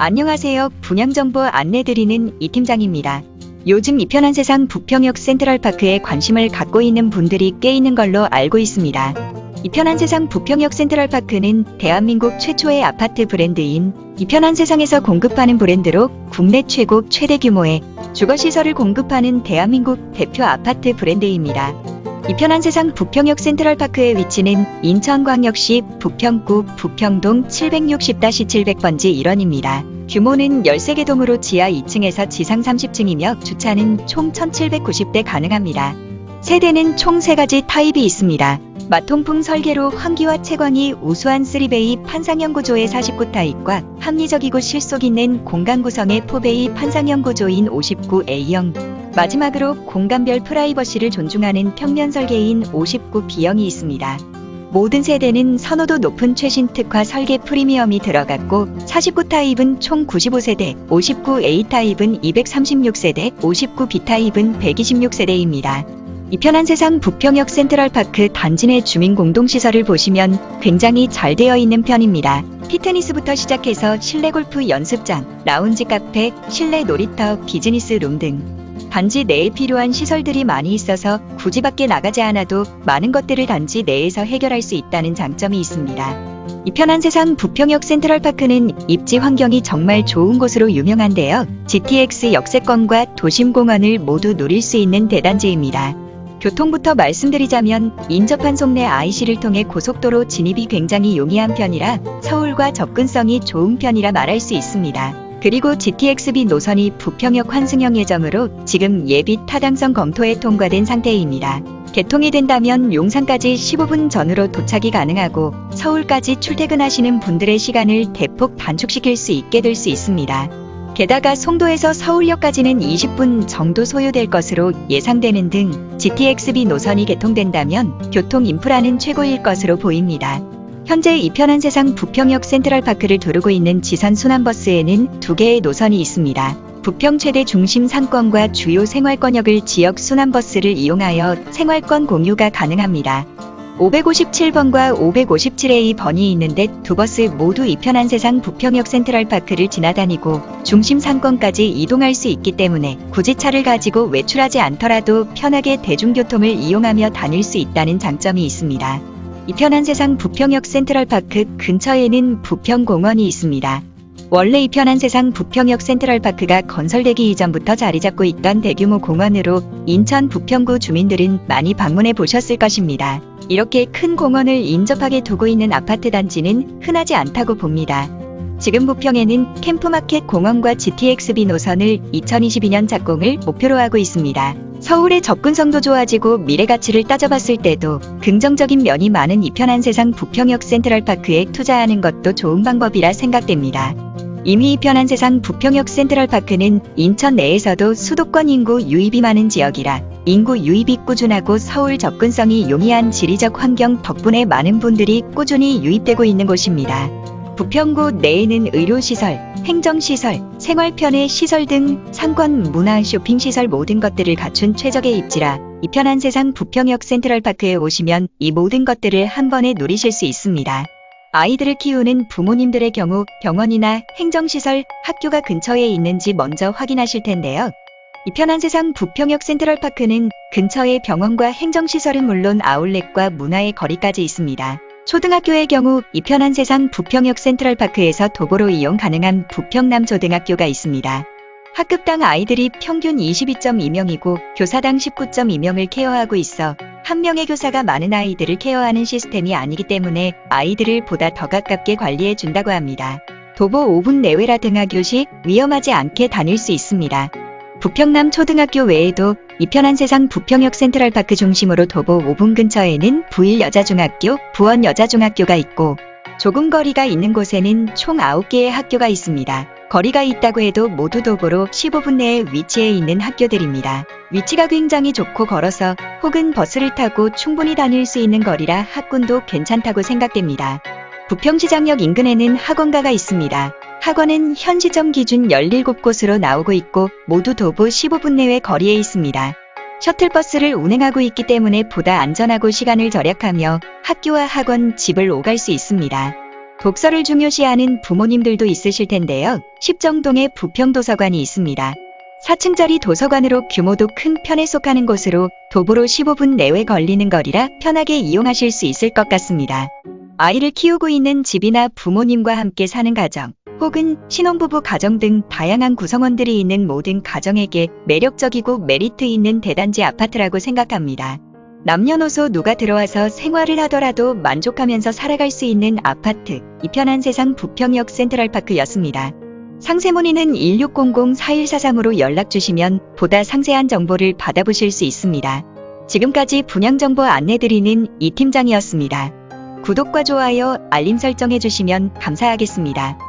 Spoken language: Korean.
안녕하세요. 분양정보 안내드리는 이 팀장입니다. 요즘 이편한 세상 부평역 센트럴파크에 관심을 갖고 있는 분들이 꽤 있는 걸로 알고 있습니다. 이편한 세상 부평역 센트럴파크는 대한민국 최초의 아파트 브랜드인 이편한 세상에서 공급하는 브랜드로 국내 최고 최대 규모의 주거시설을 공급하는 대한민국 대표 아파트 브랜드입니다. 이편한 세상 부평역 센트럴파크의 위치는 인천광역시 부평구 부평동 760-700번지 1원입니다. 규모는 13개 동으로 지하 2층에서 지상 30층이며 주차는 총 1790대 가능합니다. 세대는 총 3가지 타입이 있습니다. 마통풍 설계로 환기와 채광이 우수한 3베이 판상형 구조의 49 타입과 합리적이고 실속 있는 공간 구성의 4베이 판상형 구조인 59A형 마지막으로 공간별 프라이버시를 존중하는 평면 설계인 59B형이 있습니다. 모든 세대는 선호도 높은 최신 특화 설계 프리미엄이 들어갔고 49 타입은 총 95세대, 59A 타입은 236세대, 59B 타입은 126세대입니다. 이 편한 세상 부평역 센트럴파크 단지 내 주민 공동시설을 보시면 굉장히 잘 되어 있는 편입니다. 피트니스부터 시작해서 실내 골프 연습장, 라운지 카페, 실내 놀이터, 비즈니스 룸 등 단지 내에 필요한 시설들이 많이 있어서 굳이 밖에 나가지 않아도 많은 것들을 단지 내에서 해결할 수 있다는 장점이 있습니다. 이 편한 세상 부평역 센트럴파크는 입지 환경이 정말 좋은 곳으로 유명한데요. GTX 역세권과 도심공원을 모두 누릴 수 있는 대단지입니다. 교통부터 말씀드리자면 인접한 송내 IC를 통해 고속도로 진입이 굉장히 용이한 편이라 서울과 접근성이 좋은 편이라 말할 수 있습니다. 그리고 GTX-B 노선이 부평역 환승형 예정으로 지금 예비 타당성 검토에 통과된 상태입니다. 개통이 된다면 용산까지 15분 전으로 도착이 가능하고 서울까지 출퇴근하시는 분들의 시간을 대폭 단축시킬 수 있게 될 수 있습니다. 게다가 송도에서 서울역까지는 20분 정도 소요될 것으로 예상되는 등 GTX-B 노선이 개통된다면 교통 인프라는 최고일 것으로 보입니다. 현재 이편한 세상 부평역 센트럴파크를 두르고 있는 지선 순환버스에는 두 개의 노선이 있습니다. 부평 최대 중심 상권과 주요 생활권역을 지역 순환버스를 이용하여 생활권 공유가 가능합니다. 557번과 557A 번이 있는데 두 버스 모두 이편한 세상 부평역 센트럴파크를 지나다니고 중심 상권까지 이동할 수 있기 때문에 굳이 차를 가지고 외출하지 않더라도 편하게 대중교통을 이용하며 다닐 수 있다는 장점이 있습니다. 이 편한 세상 부평역 센트럴파크 근처에는 부평공원이 있습니다. 원래 이 편한 세상 부평역 센트럴파크가 건설되기 이전부터 자리 잡고 있던 대규모 공원으로 인천 부평구 주민들은 많이 방문해 보셨을 것입니다. 이렇게 큰 공원을 인접하게 두고 있는 아파트 단지는 흔하지 않다고 봅니다. 지금 부평에는 캠프마켓 공원과 GTX-B 노선을 2022년 착공을 목표로 하고 있습니다. 서울의 접근성도 좋아지고 미래 가치를 따져봤을 때도 긍정적인 면이 많은 이 편한 세상 부평역 센트럴파크에 투자하는 것도 좋은 방법이라 생각됩니다. 이미 이 편한 세상 부평역 센트럴파크는 인천 내에서도 수도권 인구 유입이 많은 지역이라 인구 유입이 꾸준하고 서울 접근성이 용이한 지리적 환경 덕분에 많은 분들이 꾸준히 유입되고 있는 곳입니다. 부평구 내에는 의료시설, 행정시설, 생활편의 시설 등 상권, 문화, 쇼핑시설 모든 것들을 갖춘 최적의 입지라 이 편한 세상 부평역 센트럴파크에 오시면 이 모든 것들을 한 번에 누리실 수 있습니다. 아이들을 키우는 부모님들의 경우 병원이나 행정시설, 학교가 근처에 있는지 먼저 확인하실 텐데요. 이 편한 세상 부평역 센트럴파크는 근처에 병원과 행정시설은 물론 아울렛과 문화의 거리까지 있습니다. 초등학교의 경우 이편한 세상 부평역 센트럴파크에서 도보로 이용 가능한 부평남초등학교가 있습니다. 학급당 아이들이 평균 22.2명이고 교사당 19.2명을 케어하고 있어 한 명의 교사가 많은 아이들을 케어하는 시스템이 아니기 때문에 아이들을 보다 더 가깝게 관리해 준다고 합니다. 도보 5분 내외라 등하교시 위험하지 않게 다닐 수 있습니다. 부평남 초등학교 외에도 이편한 세상 부평역 센트럴파크 중심으로 도보 5분 근처에는 부일 여자중학교, 부원 여자중학교가 있고 조금 거리가 있는 곳에는 총 9개의 학교가 있습니다. 거리가 있다고 해도 모두 도보로 15분 내에 위치해 있는 학교들입니다. 위치가 굉장히 좋고 걸어서 혹은 버스를 타고 충분히 다닐 수 있는 거리라 학군도 괜찮다고 생각됩니다. 부평시장역 인근에는 학원가가 있습니다. 학원은 현 시점 기준 17곳으로 나오고 있고 모두 도보 15분 내외 거리에 있습니다. 셔틀버스를 운행하고 있기 때문에 보다 안전하고 시간을 절약하며 학교와 학원, 집을 오갈 수 있습니다. 독서를 중요시하는 부모님들도 있으실 텐데요. 십정동에 부평도서관이 있습니다. 4층짜리 도서관으로 규모도 큰 편에 속하는 곳으로 도보로 15분 내외 걸리는 거리라 편하게 이용하실 수 있을 것 같습니다. 아이를 키우고 있는 집이나 부모님과 함께 사는 가정, 혹은 신혼부부 가정 등 다양한 구성원들이 있는 모든 가정에게 매력적이고 메리트 있는 대단지 아파트라고 생각합니다. 남녀노소 누가 들어와서 생활을 하더라도 만족하면서 살아갈 수 있는 아파트, 이 편한 세상 부평역 센트럴파크였습니다. 상세 문의는 1600-4143으로 연락 주시면 보다 상세한 정보를 받아보실 수 있습니다. 지금까지 분양정보 안내드리는 이 팀장이었습니다. 구독과 좋아요, 알림 설정해 주시면 감사하겠습니다.